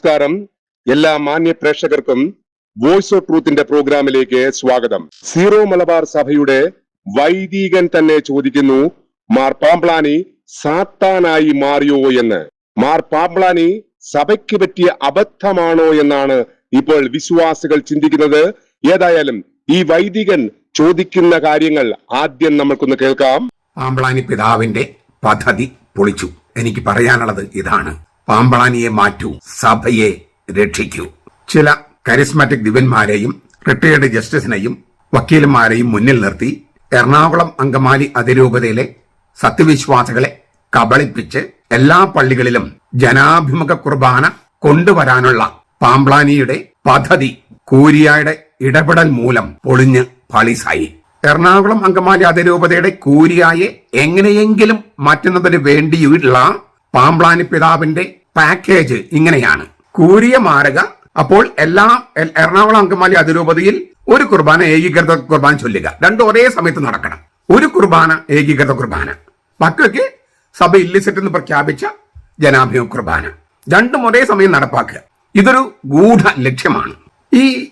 നമസ്കാരം. എല്ലാ മാന്യ പ്രേക്ഷകർക്കും വോയിസ് ഓഫ് ട്രൂത്തിന്റെ പ്രോഗ്രാമിലേക്ക് സ്വാഗതം. സീറോ മലബാർ സഭയുടെ വൈദികൻ തന്നെ ചോദിക്കുന്നു മാർ പാംപ്ലാനി സാത്താനായി മാറിയോ എന്ന്? മാർ പാംപ്ലാനി സഭയ്ക്ക് പറ്റിയ അബദ്ധമാണോ എന്നാണ് ഇപ്പോൾ വിശ്വാസികൾ ചിന്തിക്കുന്നത്. ഏതായാലും ഈ വൈദികൻ ചോദിക്കുന്ന കാര്യങ്ങൾ ആദ്യം നമുക്കൊന്ന് കേൾക്കാം. പാംപ്ലാനി പിതാവിന്റെ പദ്ധതി പൊളിച്ചു. എനിക്ക് പറയാനുള്ളത് ഇതാണ്. പാമ്പ്ളാനിയെ മാറ്റൂ സഭയെ രക്ഷിക്കൂ. ചില കരിസ്മാറ്റിക് ദിവന്മാരെയും റിട്ടയേർഡ് ജസ്റ്റിസിനെയും വക്കീലന്മാരെയും മുന്നിൽ നിർത്തി എറണാകുളം അങ്കമാലി അതിരൂപതയിലെ സത്യവിശ്വാസികളെ കബളിപ്പിച്ച് എല്ലാ പള്ളികളിലും ജനാഭിമുഖ കുർബാന കൊണ്ടുവരാനുള്ള പാമ്പ്ളാനിയുടെ പദ്ധതി കൂരിയായുടെ ഇടപെടൽ മൂലം പൊളിഞ്ഞ് പളിസായി. എറണാകുളം അങ്കമാലി അതിരൂപതയുടെ കൂരിയായെ എങ്ങനെയെങ്കിലും മാറ്റുന്നതിന് വേണ്ടിയുള്ള പാമ്പ്ളാനി പിതാവിന്റെ പാക്കേജ് ഇങ്ങനെയാണ്. കൂരിയ മാരക അപ്പോൾ എല്ലാ എറണാകുളം അങ്കമാലി അതിരൂപതയിൽ ഒരു കുർബാന ഏകീകൃത കുർബാന ചൊല്ലുക. രണ്ടും ഒരേ സമയത്ത് നടക്കണം. ഒരു കുർബാന ഏകീകൃത കുർബാന. ബാക്കിയൊക്കെ സഭ ഇല്ലിസിറ്റ് എന്ന് പ്രഖ്യാപിച്ച ജനാഭിമുഖ കുർബാന. രണ്ടും ഒരേ സമയം നടപ്പാക്കുക. ഇതൊരു ഗൂഢ ലക്ഷ്യമാണ്. ഈ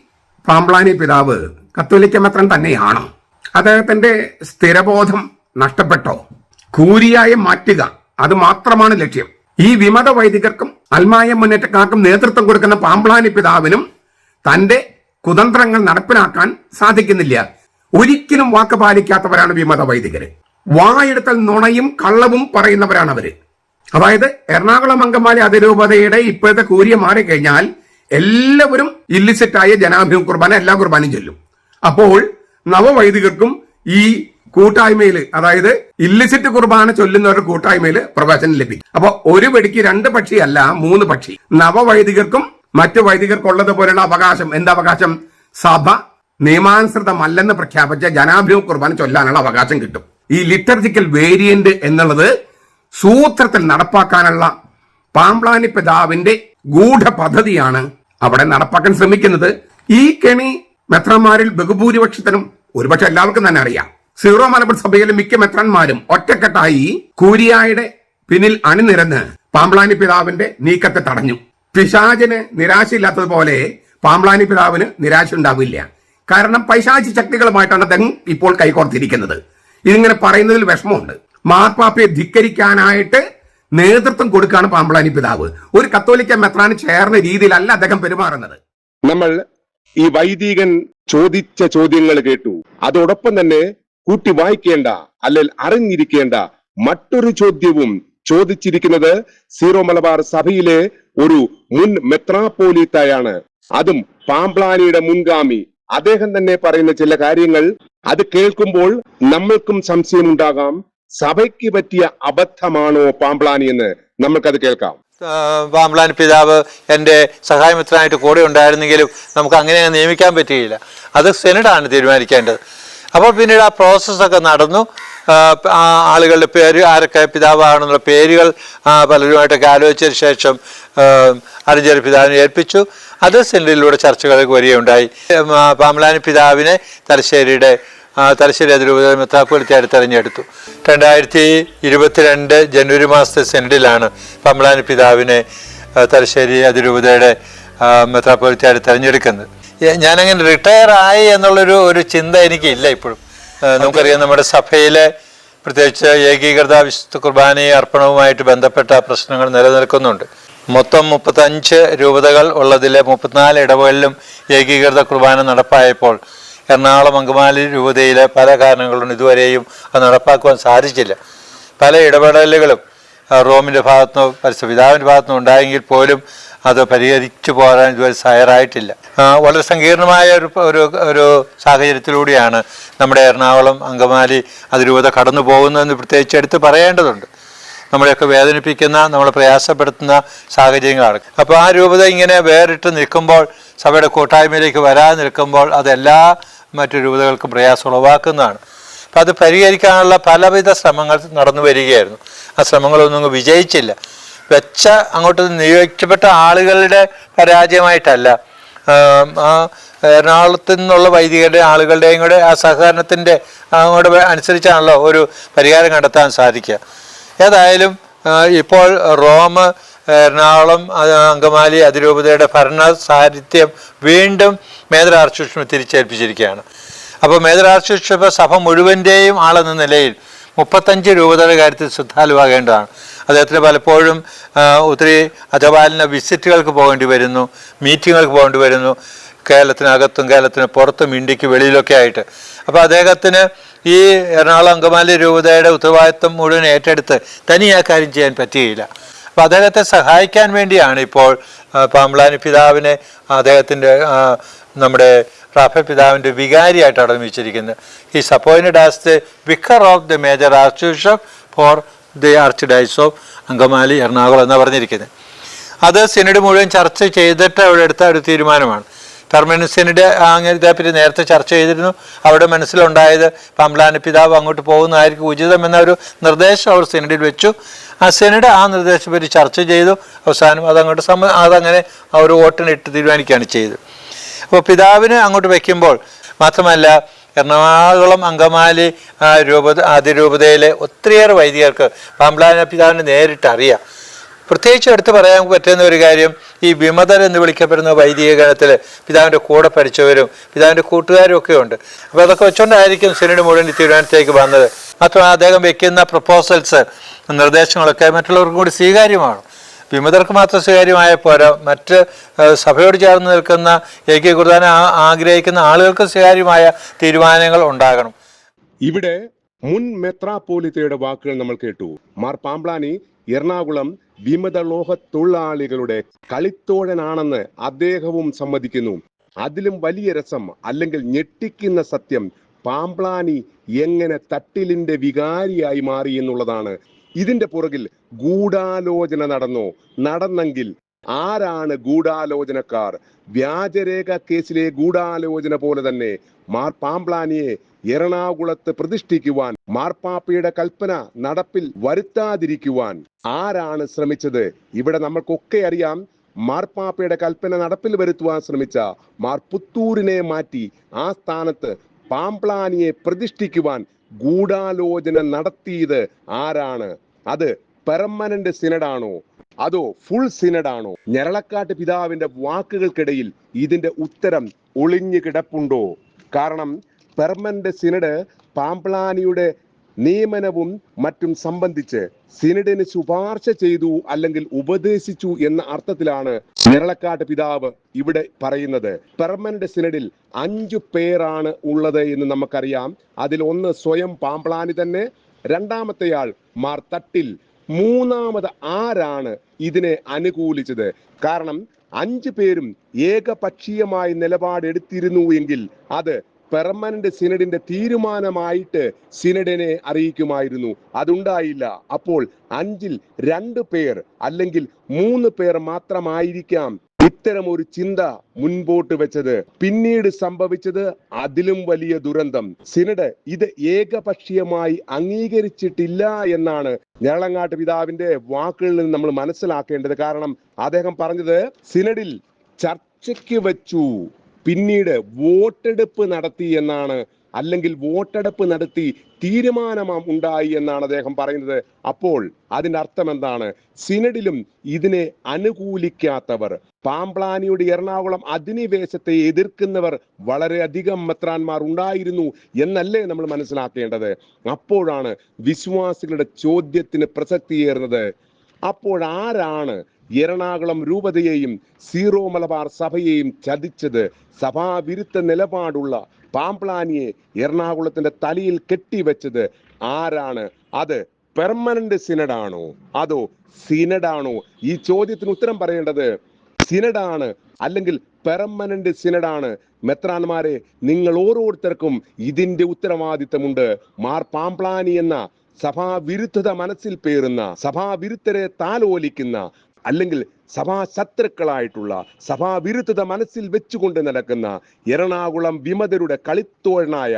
പാമ്പ്ലാനി പിതാവ് കത്തോലിക്ക മാത്രം തന്നെയാണോ? അദ്ദേഹത്തിന്റെ സ്ഥിരബോധം നഷ്ടപ്പെട്ടോ? കൂരിയായി മാറ്റുക അത് മാത്രമാണ് ലക്ഷ്യം. ഈ വിമത വൈദികർക്കും അൽമായ മുന്നേറ്റക്കാർക്കും നേതൃത്വം കൊടുക്കുന്ന പാമ്പ്ളാനി പിതാവിനും തന്റെ കുതന്ത്രങ്ങൾ നടപ്പിലാക്കാൻ സാധിക്കുന്നില്ല. ഒരിക്കലും വാക്ക് പാലിക്കാത്തവരാണ് വിമത വൈദികർ വായെടുത്തൽ നുണയും കള്ളവും പറയുന്നവരാണ് അവർ. അതായത് എറണാകുളം അങ്കമാലി അതിരൂപതയുടെ ഇപ്പോഴത്തെ കൂരിയ മാറിക്കഴിഞ്ഞാൽ എല്ലാവരും ഇല്ലിസിറ്റായ ജനാഭിമുഖ കുർബാന എല്ലാ കുർബാനയും ചൊല്ലും. അപ്പോൾ നവവൈദികർക്കും ഈ കൂട്ടായ്മയിൽ അതായത് ഇല്ലിസിറ്റ് കുർബാന ചൊല്ലുന്നവരുടെ കൂട്ടായ്മയിൽ പ്രവേശനം ലഭിക്കും. അപ്പൊ ഒരു വെടിക്ക് രണ്ട് പക്ഷിയല്ല മൂന്ന് പക്ഷി. നവവൈദികർക്കും മറ്റു വൈദികർക്കുള്ളത് പോലെയുള്ള അവകാശം. എന്താ അവകാശം? സഭ നിയമാനുസൃതമല്ലെന്ന് പ്രഖ്യാപിച്ച ജനാഭിമുഖ കുർബാന ചൊല്ലാനുള്ള അവകാശം കിട്ടും. ഈ ലിറ്റർജിക്കൽ വേരിയന്റ് എന്നുള്ളത് സൂത്രത്തിൽ നടപ്പാക്കാനുള്ള പാംപ്ലാനി പിതാവിന്റെ ഗൂഢ പദ്ധതിയാണ് അവിടെ നടപ്പാക്കാൻ ശ്രമിക്കുന്നത്. ഈ കെണി മെത്രന്മാരിൽ ബഹുഭൂരിപക്ഷത്തിനും ഒരുപക്ഷെ എല്ലാവർക്കും തന്നെ അറിയാം. സീറോ മലബാർ സഭയിലെ മിക്ക മെത്രന്മാരും ഒറ്റക്കെട്ടായി കൂരിയായുടെ പിന്നിൽ അണിനിരന്ന് പാമ്പ്ലാനി പിതാവിന്റെ നീക്കത്തെ തടഞ്ഞു. പിശാചിന് നിരാശയില്ലാത്തതുപോലെ പാമ്പ്ലാനി പിതാവിന് നിരാശ ഉണ്ടാവില്ല കാരണം പൈശാചി ശക്തികളുമായിട്ടാണ് അദ്ദേഹം ഇപ്പോൾ കൈകോർത്തിരിക്കുന്നത്. ഇതിങ്ങനെ പറയുന്നതിൽ വിഷമമുണ്ട്. മാർപ്പാപ്പയെ ധിക്കരിക്കാനായിട്ട് നേതൃത്വം കൊടുക്കുകയാണ് പാമ്പ്ളാനി പിതാവ്. ഒരു കത്തോലിക്ക മെത്രാന് ചേർന്ന രീതിയിലല്ല അദ്ദേഹം പെരുമാറുന്നത്. നമ്മൾ ഈ വൈദികൻ ചോദിച്ച ചോദ്യങ്ങൾ കേട്ടു. അതോടൊപ്പം തന്നെ കൂട്ടി വായിക്കേണ്ട അല്ലെങ്കിൽ അറിഞ്ഞിരിക്കേണ്ട മറ്റൊരു ചോദ്യവും ചോദിച്ചിരിക്കുന്നത് സീറോ മലബാർ സഭയിലെ ഒരു മുൻ മെത്രാപോലീത്തായാണ് അതും പാമ്പ്ലാനിയുടെ മുൻഗാമി. അദ്ദേഹം തന്നെ പറയുന്ന ചില കാര്യങ്ങൾ അത് കേൾക്കുമ്പോൾ നമ്മൾക്കും സംശയം സംശയമുണ്ടാകാം. സഭയ്ക്ക് പറ്റിയ അബദ്ധമാണോ പാമ്പ്ലാനി എന്ന് നമ്മൾക്കത് കേൾക്കാം. പാമ്പ്ലാൻ പിതാവ് എന്റെ സഹായമിത്രനായിട്ട് കൂടെ ഉണ്ടായിരുന്നെങ്കിലും നമുക്ക് അങ്ങനെ നിയമിക്കാൻ പറ്റുകയില്ല അത് സെനഡാണ് തീരുമാനിക്കേണ്ടത്. അപ്പോൾ പിന്നീട് ആ പ്രോസസ്സൊക്കെ നടന്നു. ആളുകളുടെ പേര് ആരൊക്കെ പിതാവാണെന്നുള്ള പേരുകൾ പലരുമായിട്ടൊക്കെ ആലോചിച്ചതിന് ശേഷം അറിഞ്ഞൊരു പിതാവിനെ ഏൽപ്പിച്ചു. അത് സെന്ററിലൂടെ ചർച്ചകളൊക്കെ വരികയുണ്ടായി. പാമലാനി പിതാവിനെ തലശ്ശേരിയുടെ തലശ്ശേരി അതിരൂപത മെത്രാപ്പൊലിത്തായിട്ട് തെരഞ്ഞെടുത്തു രണ്ടായിരത്തി ഇരുപത്തിരണ്ട് ജനുവരി മാസത്തെ സെന്ററിലാണ് പമ്പളാനി പിതാവിനെ തലശ്ശേരി അതിരൂപതയുടെ മെത്രാപ്പൊലിത്തായിട്ട് തെരഞ്ഞെടുക്കുന്നത് ഞാനങ്ങനെ റിട്ടയർ ആയി എന്നുള്ളൊരു ഒരു ചിന്ത എനിക്കില്ല ഇപ്പോഴും. നമുക്കറിയാം നമ്മുടെ സഭയിലെ പ്രത്യേകിച്ച് ഏകീകൃത വിശുദ്ധ കുർബാനയും അർപ്പണവുമായിട്ട് ബന്ധപ്പെട്ട പ്രശ്നങ്ങൾ നിലനിൽക്കുന്നുണ്ട്. മൊത്തം മുപ്പത്തഞ്ച് രൂപതകൾ ഉള്ളതിലെ മുപ്പത്തിനാല് ഇടവുകളിലും ഏകീകൃത കുർബാന നടപ്പായപ്പോൾ എറണാകുളം അങ്കമാലി രൂപതയിലെ പല കാരണങ്ങളും ഇതുവരെയും അത് നടപ്പാക്കുവാൻ സാധിച്ചില്ല. പല ഇടപെടലുകളും റോമിന്റെ ഭാഗത്തുനിന്നോ പരിസ്ഥിതാവിന്റെ ഭാഗത്തുനിന്നോ ഉണ്ടായെങ്കിൽ പോലും അത് പരിഹരിച്ചു പോരാൻ ഇതുവരെ തയ്യാറായിട്ടില്ല. വളരെ സങ്കീർണമായ ഒരു ഒരു ഒരു സാഹചര്യത്തിലൂടെയാണ് നമ്മുടെ എറണാകുളം അങ്കമാലി അതിരൂപത കടന്നു പോകുന്നതെന്ന് പ്രത്യേകിച്ച് എടുത്ത് പറയേണ്ടതുണ്ട്. നമ്മളെയൊക്കെ വേദനിപ്പിക്കുന്ന നമ്മളെ പ്രയാസപ്പെടുത്തുന്ന സാഹചര്യങ്ങളാണ്. അപ്പോൾ ആ രൂപത ഇങ്ങനെ വേറിട്ട് നിൽക്കുമ്പോൾ സഭയുടെ കൂട്ടായ്മയിലേക്ക് വരാൻ നിൽക്കുമ്പോൾ അതെല്ലാ മറ്റു രൂപതകൾക്കും പ്രയാസം ഉളവാക്കുന്നതാണ് അപ്പം അത് പരിഹരിക്കാനുള്ള പലവിധ ശ്രമങ്ങൾ നടന്നു വരികയായിരുന്നു. ആ ശ്രമങ്ങളൊന്നും വിജയിച്ചില്ല. വെച്ച അങ്ങോട്ട് നിയോഗിക്കപ്പെട്ട ആളുകളുടെ പരാജയമായിട്ടല്ല. എറണാകുളത്തു നിന്നുള്ള വൈദികരുടെ ആളുകളുടെയും കൂടെ ആ സഹകരണത്തിന്റെ അങ്ങോട്ട് അനുസരിച്ചാണല്ലോ ഒരു പരിഹാരം കണ്ടെത്താൻ സാധിക്കുക. ഏതായാലും ഇപ്പോൾ റോം എറണാകുളം അങ്കമാലി അതിരൂപതയുടെ ഭരണ സാഹിത്യം വീണ്ടും മേജർ ആർച്ച് ബിഷപ്പിനെ തിരിച്ചേൽപ്പിച്ചിരിക്കുകയാണ്. അപ്പോൾ മേജർ ആർച്ച് ബിഷപ്പ് സഭ മുഴുവന്റെയും ആളെന്ന നിലയിൽ മുപ്പത്തഞ്ച് രൂപതയുടെ കാര്യത്തിൽ ശ്രദ്ധാലുവാകേണ്ടതാണ്. അദ്ദേഹത്തിന് പലപ്പോഴും ഒത്തിരി അജപാലിന് വിസിറ്റുകൾക്ക് പോകേണ്ടി വരുന്നു മീറ്റിങ്ങുകൾക്ക് പോകേണ്ടി വരുന്നു കേരളത്തിനകത്തും കേരളത്തിന് പുറത്തും ഇന്ത്യയ്ക്ക് വെളിയിലൊക്കെ ആയിട്ട്. അപ്പോൾ അദ്ദേഹത്തിന് ഈ എറണാകുളം അങ്കമാലി രൂപതയുടെ ഉത്തരവാദിത്വം മുഴുവൻ ഏറ്റെടുത്ത് തനി ആ കാര്യം ചെയ്യാൻ പറ്റുകയില്ല അപ്പോൾ അദ്ദേഹത്തെ സഹായിക്കാൻ വേണ്ടിയാണ് ഇപ്പോൾ പാമ്പളാനി പിതാവിനെ അദ്ദേഹത്തിന്റെ നമ്മുടെ റാഫ പിതാവിന്റെ വികാരിയായിട്ട് അവിടെ വെച്ചിരിക്കുന്നത് ഈ appointed as the vicar of the major archbishop for the archdiocese of Angamaly Ernakulam എന്നാണ് പറഞ്ഞിരിക്കുന്നത് അത് സിനഡ് മുഴുവൻ ചർച്ച ചെയ്തിട്ട് അവിടെ എടുത്ത ഒരു തീരുമാനമാണ്. പെർമനൻസ് സിനഡ് അങ്ങനെ ഇതേപ്പറ്റി നേരത്തെ ചർച്ച ചെയ്തിരുന്നു. അവിടെ മനസ്സിലുണ്ടായത് പമ്പലാന പിതാവ് അങ്ങോട്ട് പോകുന്നതായിരിക്കും ഉചിതം എന്ന ഒരു നിർദ്ദേശം അവർ സിനഡിൽ വെച്ചു. ആ സിനഡ് ആ നിർദ്ദേശം പറ്റി ചർച്ച ചെയ്തു. അവസാനം അതങ്ങോട്ട് സമ്മ അതങ്ങനെ അവർ വോട്ടിനിട്ട് തീരുമാനിക്കുകയാണ് ചെയ്തത്. അപ്പോൾ പിതാവിനെ അങ്ങോട്ട് വയ്ക്കുമ്പോൾ മാത്രമല്ല എറണാകുളം അങ്കമാലി ആ, രൂപത അതിരൂപതയിലെ ഒത്തിരിയേറെ വൈദികർക്ക് പാമ്പ്ലാന പിതാവിനെ നേരിട്ട് അറിയാം പ്രത്യേകിച്ച് എടുത്തു പറയാൻ പറ്റുന്ന ഒരു കാര്യം ഈ വിമതർ എന്ന് വിളിക്കപ്പെടുന്ന വൈദിക ഗണത്തിൽ പിതാവിന്റെ കൂടെ പഠിച്ചവരും പിതാവിന്റെ കൂട്ടുകാരും ഒക്കെ ഉണ്ട്. അപ്പോൾ അതൊക്കെ വെച്ചുകൊണ്ടായിരിക്കും സിനഡ് മുഴുവൻ തീരുമാനത്തേക്ക് വന്നത്. മാത്രമല്ല അദ്ദേഹം വെക്കുന്ന പ്രപ്പോസൽസ് നിർദ്ദേശങ്ങളൊക്കെ മറ്റുള്ളവർക്കും കൂടി സ്വീകാര്യമാണ്. വിമതർക്ക് മാത്രം സ്വീകാര്യമായ പോരാ മറ്റ് സഭയോട് ചേർന്ന് നിൽക്കുന്ന ഏകീകൃതാൻ ആഗ്രഹിക്കുന്ന ആളുകൾക്ക് സ്വീകാര്യമായ തീരുമാനങ്ങൾ ഉണ്ടാകണം. ഇവിടെ മുൻ മെത്രാപോലിത്തയുടെ വാക്കുകൾ നമ്മൾ കേട്ടു. മാർ പാമ്പ്ലാനി എറണാകുളം വിമത ലോഹ തൊഴിലാളികളുടെ കളിത്തോഴനാണെന്ന് അദ്ദേഹവും സമ്മതിക്കുന്നു. അതിലും വലിയ രസം അല്ലെങ്കിൽ ഞെട്ടിക്കുന്ന സത്യം പാമ്പ്ലാനി എങ്ങനെ തട്ടിലിന്റെ വികാരിയായി മാറി എന്നുള്ളതാണ്. ഇതിന്റെ പുറകിൽ ഗൂഢാലോചന നടന്നോ. നടന്നെങ്കിൽ ആരാണ് ഗൂഢാലോചനക്കാർ? വ്യാജരേഖ കേസിലെ ഗൂഢാലോചന പോലെ തന്നെ മാർ പാംപ്ലാനിയെ എറണാകുളത്ത് പ്രതിഷ്ഠിക്കുവാൻ മാർപ്പാപ്പയുടെ കൽപ്പന നടപ്പിൽ വരുത്താതിരിക്കുവാൻ ആരാണ് ശ്രമിച്ചത്? ഇവിടെ നമ്മൾക്കൊക്കെ അറിയാം മാർപ്പാപ്പയുടെ കൽപ്പന നടപ്പിൽ വരുത്തുവാൻ ശ്രമിച്ച മാർ പുത്തൂരിനെ മാറ്റി ആ സ്ഥാനത്ത് പാംപ്ലാനിയെ പ്രതിഷ്ഠിക്കുവാൻ ഗൂഢാലോചന നടത്തിയത് ആരാണ്? അത് പെർമനന്റ് സിനഡാണോ? അതോ ഫുൾ സിനഡാണോ? ഞരളക്കാട്ട് പിതാവിന്റെ വാക്കുകൾക്കിടയിൽ ഇതിന്റെ ഉത്തരം ഒളിഞ്ഞു കിടപ്പുണ്ടോ? കാരണം പെർമനന്റ് സിനഡ് പാമ്പ്ലാനിയുടെ നിയമനവും മറ്റും സംബന്ധിച്ച് സിനഡിന് ശുപാർശ ചെയ്തു അല്ലെങ്കിൽ ഉപദേശിച്ചു എന്ന അർത്ഥത്തിലാണ് നിരളക്കാട്ട് പിതാവ് ഇവിടെ പറയുന്നത്. പെർമനന്റ് സിനഡിൽ അഞ്ചു പേരാണ് ഉള്ളത് എന്ന് നമുക്കറിയാം. അതിൽ ഒന്ന് സ്വയം പാമ്പ്ലാനി തന്നെ രണ്ടാമത്തെയാൾ മാർ തട്ടിൽ. മൂന്നാമത് ആരാണ് ഇതിനെ അനുകൂലിച്ചത്? കാരണം അഞ്ചു പേരും ഏകപക്ഷീയമായി നിലപാടെടുത്തിരുന്നു എങ്കിൽ അത് പെർമനന്റ് സിനഡിന്റെ തീരുമാനമായിട്ട് സിനഡിനെ അറിയിക്കുമായിരുന്നു. അതുണ്ടായില്ല. അപ്പോൾ അഞ്ചിൽ രണ്ട് പേർ അല്ലെങ്കിൽ മൂന്ന് പേർ മാത്രമായിരിക്കാം ഇത്തരം ഒരു ചിന്ത മുൻപോട്ട് വെച്ചത്. പിന്നീട് സംഭവിച്ചത് അതിലും വലിയ ദുരന്തം. സിനഡ് ഇത് ഏകപക്ഷീയമായി അംഗീകരിച്ചിട്ടില്ല എന്നാണ് ഞരളങ്ങാട്ട് പിതാവിന്റെ വാക്കുകളിൽ നിന്ന് നമ്മൾ മനസ്സിലാക്കേണ്ടത്. കാരണം അദ്ദേഹം പറഞ്ഞത് സിനഡിൽ ചർച്ചയ്ക്ക് വെച്ചു. പിന്നീട് വോട്ടെടുപ്പ് നടത്തി എന്നാണ് അല്ലെങ്കിൽ വോട്ടെടുപ്പ് നടത്തി തീരുമാനം ഉണ്ടായി എന്നാണ് അദ്ദേഹം പറയുന്നത്. അപ്പോൾ അതിന്റെ അർത്ഥം എന്താണ്? സിനഡിലും ഇതിനെ അനുകൂലിക്കാത്തവർ പാമ്പ്ലാനിയുടെ എറണാകുളം അധിനിവേശത്തെ എതിർക്കുന്നവർ വളരെയധികം മെത്രാന്മാർ ഉണ്ടായിരുന്നു എന്നല്ലേ നമ്മൾ മനസ്സിലാക്കേണ്ടത്. അപ്പോഴാണ് വിശ്വാസികളുടെ ചോദ്യത്തിന് പ്രസക്തിയേറുന്നത്. അപ്പോൾ ആരാണ് എറണാകുളം രൂപതയെയും സീറോ മലബാർ സഭയെയും ചതിച്ചത് സഭാവിരുദ്ധ നിലപാടുള്ള പാമ്പ്ലാനിയെ എറണാകുളത്തിന്റെ തലയിൽ കെട്ടിവെച്ചത് ആരാണ്? അത് പെർമനന്റ് സിനഡാണോ? അതോ സിനഡാണോ? ഈ ചോദ്യത്തിന് ഉത്തരം പറയേണ്ടത് സിനഡാണ് അല്ലെങ്കിൽ പെർമനന്റ് സിനഡാണ്? മെത്രാന്മാരെ നിങ്ങൾ ഓരോരുത്തർക്കും ഇതിന്റെ ഉത്തരവാദിത്തമുണ്ട്. മാർ പാംപ്ലാനി എന്ന സഭാവിരുദ്ധത മനസ്സിൽ പേറുന്ന സഭാവിരുദ്ധരെ താലോലിക്കുന്ന അല്ലെങ്കിൽ സഭാശത്രുക്കളായിട്ടുള്ള സഭാവിരുദ്ധത മനസ്സിൽ വെച്ചുകൊണ്ട് നടക്കുന്ന എറണാകുളം വിമതരുടെ കളിത്തോഴനായ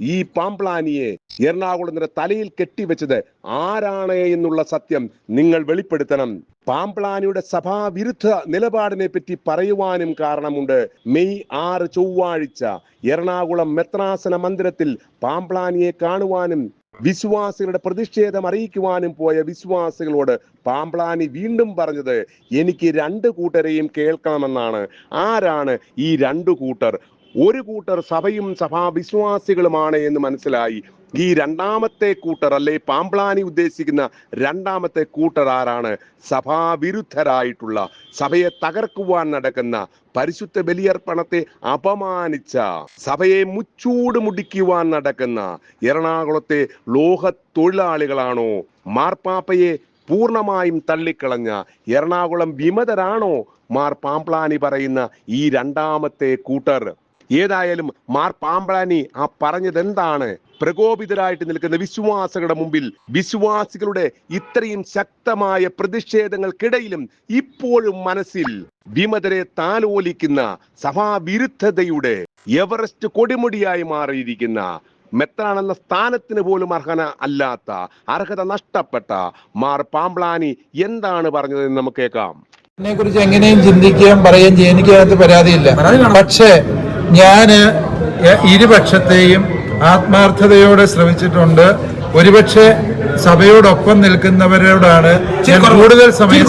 ഈ പാമ്പ്ലാനിയെ എറണാകുളത്തിന്റെ തലയിൽ കെട്ടിവെച്ചത് ആരാണ് എന്നുള്ള സത്യം നിങ്ങൾ വെളിപ്പെടുത്തണം. പാമ്പ്ലാനിയുടെ സഭാവിരുദ്ധ നിലപാടിനെ പറ്റി പറയുവാനും കാരണമുണ്ട്. മെയ് ആറ് ചൊവ്വാഴ്ച എറണാകുളം മെത്രാസന മന്ദിരത്തിൽ പാമ്പ്ലാനിയെ കാണുവാനും വിശ്വാസികളുടെ പ്രതിഷേധം അറിയിക്കുവാനും പോയ വിശ്വാസികളോട് പാമ്പ്ലാനി വീണ്ടും പറഞ്ഞത് എനിക്ക് രണ്ട് കൂട്ടരെയും കേൾക്കണമെന്നാണ്. ആരാണ് ഈ രണ്ട് കൂട്ടർ? ഒരു കൂട്ടർ സഭയും സഭാവിശ്വാസികളുമാണ് എന്ന് മനസ്സിലായി. ഈ രണ്ടാമത്തെ കൂട്ടർ അല്ലെ പാമ്പ്ലാനി ഉദ്ദേശിക്കുന്ന രണ്ടാമത്തെ കൂട്ടർ ആരാണ്? സഭാവിരുദ്ധരായിട്ടുള്ള സഭയെ തകർക്കുവാൻ നടക്കുന്ന പരിശുദ്ധ ബലിയർപ്പണത്തെ അപമാനിച്ച സഭയെ മുച്ചൂട് മുടിക്കുവാൻ നടക്കുന്ന എറണാകുളത്തെ ലോഹ തൊഴിലാളികളാണോ മാർപ്പാപ്പയെ പൂർണമായും തള്ളിക്കളഞ്ഞ എറണാകുളം വിമതരാണോ? മാർ പാമ്പ്ലാനി പറയുന്ന ഈ രണ്ടാമത്തെ കൂട്ടർ. ഏതായാലും മാർ പാമ്പളാനി ആ പറഞ്ഞത് എന്താണ് പ്രകോപിതരായിട്ട് നിൽക്കുന്ന വിശ്വാസികളുടെ മുമ്പിൽ വിശ്വാസികളുടെ ഇത്രയും ശക്തമായ പ്രതിഷേധങ്ങൾക്കിടയിലും ഇപ്പോഴും മനസ്സിൽ വിമതരെ താലോലിക്കുന്ന സഭാവിരുദ്ധതയുടെ എവറസ്റ്റ് കൊടിമുടിയായി മാറിയിരിക്കുന്ന മെത്രാണെന്ന സ്ഥാനത്തിന് പോലും അർഹന അല്ലാത്ത അർഹത നഷ്ടപ്പെട്ട മാർ പാമ്പ്ലാനി എന്താണ് പറഞ്ഞതെന്ന് നമുക്ക് കേൾക്കാം. എന്നെ കുറിച്ച് എങ്ങനെയും ചിന്തിക്കുകയും പറയുകയും ചെയ്യാൻ എനിക്ക് അതിനകത്ത് പരാതിയില്ല. പക്ഷേ ഞാൻ എ- ഇരുപക്ഷത്തെയും ആത്മാർത്ഥതയോടെ ശ്രമിച്ചിട്ടുണ്ട് ഒരുപക്ഷെ സഭയോടൊപ്പം നിൽക്കുന്നവരോടാണ് ഞാൻ കൂടുതൽ സമയം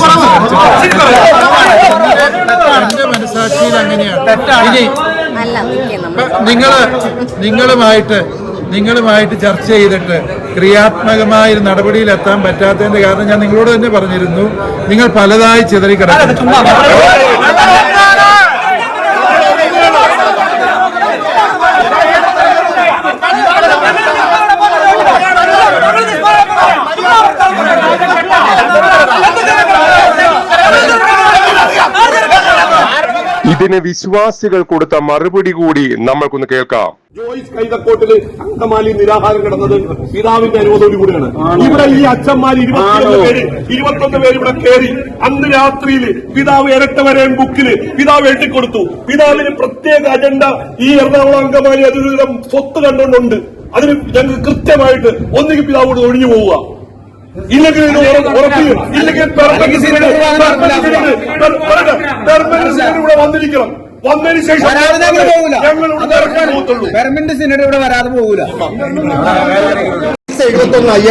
എന്റെ മനസാക്ഷിയിൽ അങ്ങനെയാണ്. ഇനി അല്ല നിൽക്കാം നമ്മൾ. നിങ്ങൾ നിങ്ങളുമായിട്ട് നിങ്ങളുമായിട്ട് ചർച്ച ചെയ്തിട്ട് ക്രിയാത്മകമായ ഒരു നടപടിയിൽ എത്താൻ പറ്റാത്തതിന്റെ കാരണം ഞാൻ നിങ്ങളോട് തന്നെ പറഞ്ഞിരുന്നു. നിങ്ങൾ പലതായി ചിതറി കിടക്കുന്നു ഇതിന് വിശ്വാസികൾ കൊടുത്ത മറുപടി കൂടി നമ്മൾക്കൊന്ന് കേൾക്കാം. ജോയിസ് കൈതക്കോട്ടിൽ അങ്കമാലി നിരാഹാരം കിടന്നത് പിതാവിന്റെ അനുമതിയോട് കൂടിയാണ് ഇവിടെ ഈ അച്ഛന്മാർ ഇരുപത്തിയൊന്ന് പേര് ഇരുപത്തൊന്ന് പേര് ഇവിടെ കയറി അന്ന് രാത്രിയിൽ പിതാവ് ഇരട്ടവരൻ ബുക്കിൽ പിതാവ് എഴുതിക്കൊടുത്തു. പിതാവിന് പ്രത്യേക അജണ്ട ഈ എറണാകുളം അങ്കമാലി അതിലൂടെ സ്വത്ത് കണ്ടുകൊണ്ടുണ്ട് അതിന് ഞങ്ങൾക്ക് കൃത്യമായിട്ട് ഒന്നുകിൽ പിതാവോട് ഒഴിഞ്ഞു പോവുക. ഇല്ലെങ്കിൽ ഉറപ്പിക്കും. ഇല്ലെങ്കിൽ ഇവിടെ വന്നിരിക്കണം. വന്നതിന് ശേഷം സിനഡ് ഇവിടെ വരാതെ പോകൂല.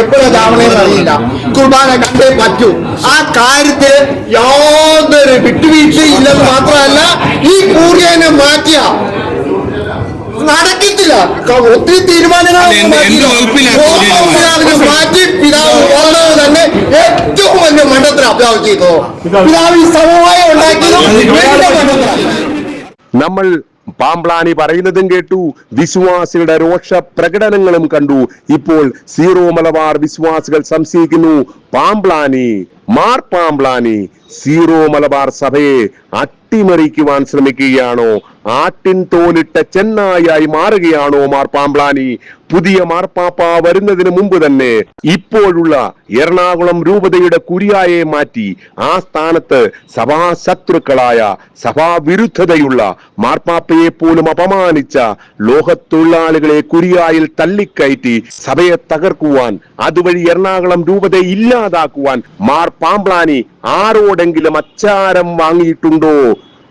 എപ്പോഴാ അറിയില്ല. കുർബാന കണ്ടേ പറ്റൂ. ആ കാര്യത്തിൽ യാതൊരു വിട്ടുവീഴ്ചയില്ലെന്ന് മാത്രമല്ല ഈ കൂറിയനെ മാറ്റിയ. ക- ഒത്തിരി തീരുമാനങ്ങൾ മാറ്റി പിതാവ് പോകുന്നത് തന്നെ ഏറ്റവും വലിയ മണ്ഡലത്തിൽ അഭ്യാസം ചെയ്തു. പിതാവ് ഈ സമവായം ഉണ്ടാക്കിയതും നമ്മൾ പാമ്പ്ലാനി പറയുന്നതും കേട്ടു വിശ്വാസികളുടെ രോഷ പ്രകടനങ്ങളും കണ്ടു. ഇപ്പോൾ സീറോ മലബാർ വിശ്വാസികൾ സംശയിക്കുന്നു പാമ്പ്ലാനി മാർ പാമ്പ്ലാനി സീറോ മലബാർ സഭയെ അട്ടിമറിക്കുവാൻ ശ്രമിക്കുകയാണോ? ആട്ടിൻ തോലിട്ട ചെന്നായായി മാറുകയാണോ മാർപ്പാമ്പ്ലാനി പുതിയ മാർപ്പാപ്പ വരുന്നതിന് മുമ്പ് തന്നെ ഇപ്പോഴുള്ള എറണാകുളം രൂപതയുടെ കുരിയായെ മാറ്റി ആ സ്ഥാനത്ത് സഭാശത്രുക്കളായ സഭാവിരുദ്ധതയുള്ള മാർപ്പാപ്പയെ പോലും അപമാനിച്ച ലോകത്തൊഴിലാളികളെ കുരിയായിൽ തള്ളിക്കയറ്റി സഭയെ തകർക്കുവാൻ അതുവഴി എറണാകുളം രൂപതയെ ഇല്ലാതാക്കുവാൻ മാർ പാമ്പ്ലാനി ആരോടെങ്കിലും അച്ചാരം വാങ്ങിയിട്ടുണ്ടോ?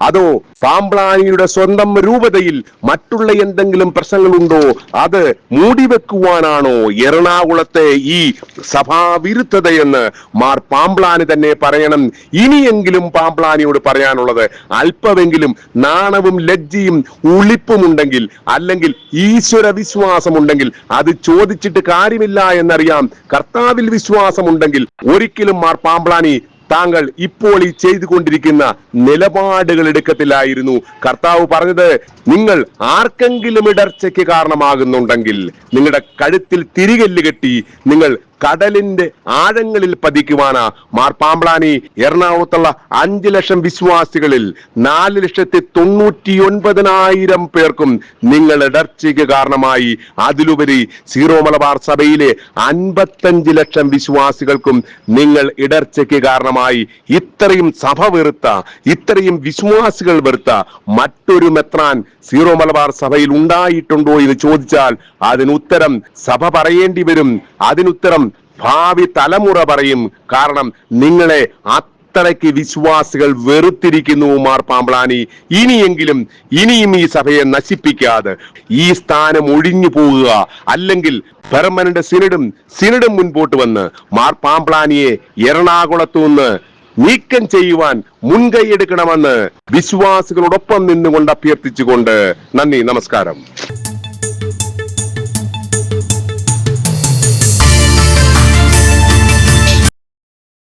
അതോ പാമ്പ്ലാനിയുടെ സ്വന്തം രൂപതയിൽ മറ്റുള്ള എന്തെങ്കിലും പ്രശ്നങ്ങളുണ്ടോ? അത് മൂടിവെക്കുവാനാണോ എറണാകുളത്തെ ഈ സഭാവിരുദ്ധതയെന്ന് മാർ പാമ്പ്ലാനി തന്നെ പറയണം. ഇനിയെങ്കിലും പാമ്പ്ലാനിയോട് പറയാനുള്ളത് അല്പമെങ്കിലും നാണവും ലജ്ജയും ഉളിപ്പുമുണ്ടെങ്കിൽ അല്ലെങ്കിൽ ഈശ്വര വിശ്വാസമുണ്ടെങ്കിൽ അത് ചോദിച്ചിട്ട് കാര്യമില്ല എന്നറിയാം. കർത്താവിൽ വിശ്വാസമുണ്ടെങ്കിൽ ഒരിക്കലും മാർ പാമ്പ്ലാനി താങ്കൾ ഇപ്പോൾ ഈ ചെയ്തുകൊണ്ടിരിക്കുന്ന നിലപാടുകൾ എടുക്കത്തിലായിരുന്നു കർത്താവ് പറഞ്ഞത് നിങ്ങൾ ആർക്കെങ്കിലും ഇടർച്ചയ്ക്ക് കാരണമാകുന്നുണ്ടെങ്കിൽ നിങ്ങളുടെ കഴുത്തിൽ തിരികല്ല് കെട്ടി നിങ്ങൾ കടലിന്റെ ആഴങ്ങളിൽ പതിക്കുവാണ് മാർ പാമ്പ്ലാനി എറണാകുളത്തുള്ള അഞ്ചു ലക്ഷം വിശ്വാസികളിൽ നാല് ലക്ഷത്തി തൊണ്ണൂറ്റി ഒൻപതിനായിരം പേർക്കും നിങ്ങൾ ഇടർച്ചയ്ക്ക് കാരണമായി. അതിലുപരി സീറോ മലബാർ സഭയിലെ അൻപത്തഞ്ച് ലക്ഷം വിശ്വാസികൾക്കും നിങ്ങൾ ഇടർച്ചയ്ക്ക് കാരണമായി. ഇത്രയും സഭ വെറുത്ത ഇത്രയും വിശ്വാസികൾ വെറുത്ത മറ്റൊരു മെത്രാൻ സീറോ മലബാർ സഭയിൽ ഉണ്ടായിട്ടുണ്ടോ എന്ന് ചോദിച്ചാൽ അതിനുത്തരം സഭ പറയേണ്ടി വരും. അതിനുത്തരം ഭാവി തലമുറ പറയും കാരണം നിങ്ങളെ അത്രയ്ക്ക് വിശ്വാസികൾ വെറുത്തിരിക്കുന്നു മാർ പാമ്പളാനി ഇനിയെങ്കിലും ഇനിയും ഈ സഭയെ നശിപ്പിക്കാതെ ഈ സ്ഥാനം ഒഴിഞ്ഞു പോകുക. അല്ലെങ്കിൽ പെർമനന്റ് സിനഡും സിനഡും മുൻപോട്ട് വന്ന് മാർ പാമ്പ്ലാനിയെ എറണാകുളത്തു നിന്ന് നീക്കം ചെയ്യുവാൻ മുൻകൈയെടുക്കണമെന്ന് വിശ്വാസികളോടൊപ്പം നിന്നുകൊണ്ട് അഭ്യർത്ഥിച്ചുകൊണ്ട് നന്ദി നമസ്കാരം.